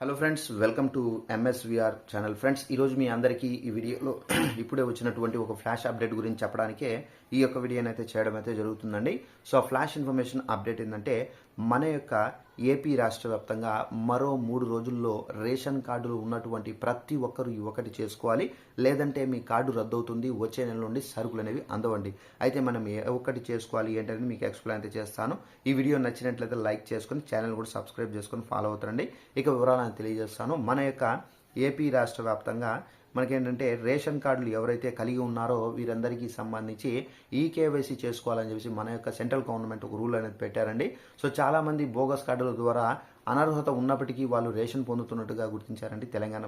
Hello friends welcome to MSVR channel friends ఈరోజు మీ అందరికీ ఈ వీడియోలో ఇప్పుడే వచ్చినటువంటి ఒక ఫ్లాష్ అప్డేట్ గురించి చెప్పడానికే ఈ యొక్క వీడియోని అయితే చేయడం అయితే జరుగుతుందండి. సో ఆ ఫ్లాష్ ఇన్ఫర్మేషన్ అప్డేట్ ఏంటంటే మన యొక్క ఏపీ రాష్ట్ర వ్యాప్తంగా మరో మూడు రోజుల్లో రేషన్ కార్డులు ఉన్నటువంటి ప్రతి ఒక్కరు ఈ ఒకటి చేసుకోవాలి. లేదంటే మీ కార్డు రద్దవుతుంది. వచ్చే నెల నుండి సరుకులు అనేవి అందవండి. అయితే మనం ఏ ఒక్కటి చేసుకోవాలి ఏంటనేది మీకు ఎక్స్ప్లెయిన్ అయితే చేస్తాను. ఈ వీడియో నచ్చినట్లయితే లైక్ చేసుకొని ఛానల్ కూడా సబ్స్క్రైబ్ చేసుకొని ఫాలో అవుతారండి ఇక వివరాలను తెలియజేస్తాను. మన యొక్క ఏపీ రాష్ట్ర వ్యాప్తంగా మనకేంటంటే రేషన్ కార్డులు ఎవరైతే కలిగి ఉన్నారో వీరందరికీ సంబంధించి ఈ కేవైసీ చేసుకోవాలని చెప్పేసి మన యొక్క సెంట్రల్ గవర్నమెంట్ ఒక రూల్ అనేది పెట్టారండి. సో చాలామంది బోగస్ కార్డుల ద్వారా అనర్హత ఉన్నప్పటికీ వాళ్ళు రేషన్ పొందుతున్నట్టుగా గుర్తించారండి తెలంగాణ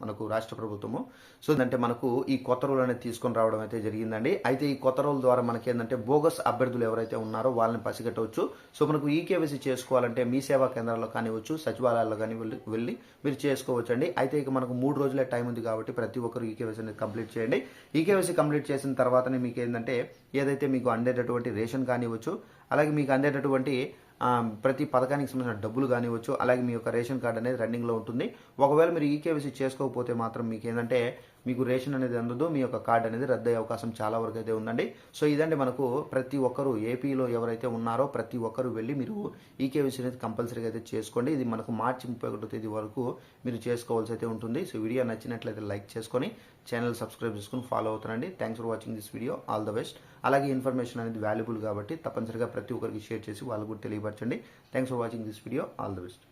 మనకు రాష్ట్ర ప్రభుత్వము. సో అంటే మనకు ఈ కొత్త రూల్ అనేది తీసుకొని రావడం అయితే జరిగిందండి. అయితే ఈ కొత్త రూల్ ద్వారా మనకి ఏంటంటే బోగస్ అభ్యర్థులు ఎవరైతే ఉన్నారో వాళ్ళని పసిగట్టవచ్చు. సో మనకు ఈ కేవైసీ చేసుకోవాలంటే మీ సేవా కేంద్రాల్లో కానివచ్చు సచివాలయాల్లో కానీ వెళ్ళి వెళ్ళి మీరు చేసుకోవచ్చండి. అయితే ఇక మనకు మూడు రోజులే టైం ఉంది కాబట్టి ప్రతి ప్రతి ఒక్కరు ఈ కేవైసీ అనేది కంప్లీట్ చేయండి. ఈ కేవైసీ కంప్లీట్ చేసిన తర్వాతనే మీకు ఏంటంటే ఏదైతే మీకు అందేటటువంటి రేషన్ కానివ్వచ్చు అలాగే మీకు అందేటటువంటి ప్రతి పథకానికి సంబంధించిన డబ్బులు కానివ్వచ్చు అలాగే మీ యొక్క రేషన్ కార్డు అనేది రన్నింగ్లో ఉంటుంది. ఒకవేళ మీరు ఈ కేవైసీ చేసుకోకపోతే మాత్రం మీకు ఏంటంటే మీకు రేషన్ అనేది అందదు మీ యొక్క కార్డు అనేది రద్దయ్యే అవకాశం చాలా వరకు అయితే ఉందండి. సో ఇదండి మనకు ప్రతి ఒక్కరు ఏపీలో ఎవరైతే ఉన్నారో ప్రతి ఒక్కరు వెళ్ళి మీరు ఈ కేవైసీ అనేది కంపల్సరీగా అయితే చేసుకోండి. ఇది మనకు మార్చి ముప్పై ఒకటో తేదీ వరకు మీరు చేసుకోవాల్సి అయితే ఉంటుంది. సో వీడియో నచ్చినట్లయితే లైక్ చేసుకొని ఛానల్ సబ్స్క్రైబ్ చేసుకొని ఫాలో అవుతానండి thanks for watching this video all the best అలాగే ఇన్ఫర్మేషన్ అనేది వాల్యుబుల్ కాబట్టి తప్పనిసరిగా ప్రతి ఒక్కరికి షేర్ చేసి వాళ్ళు కూడా తెలియపరచండి. Thanks for watching this video all the best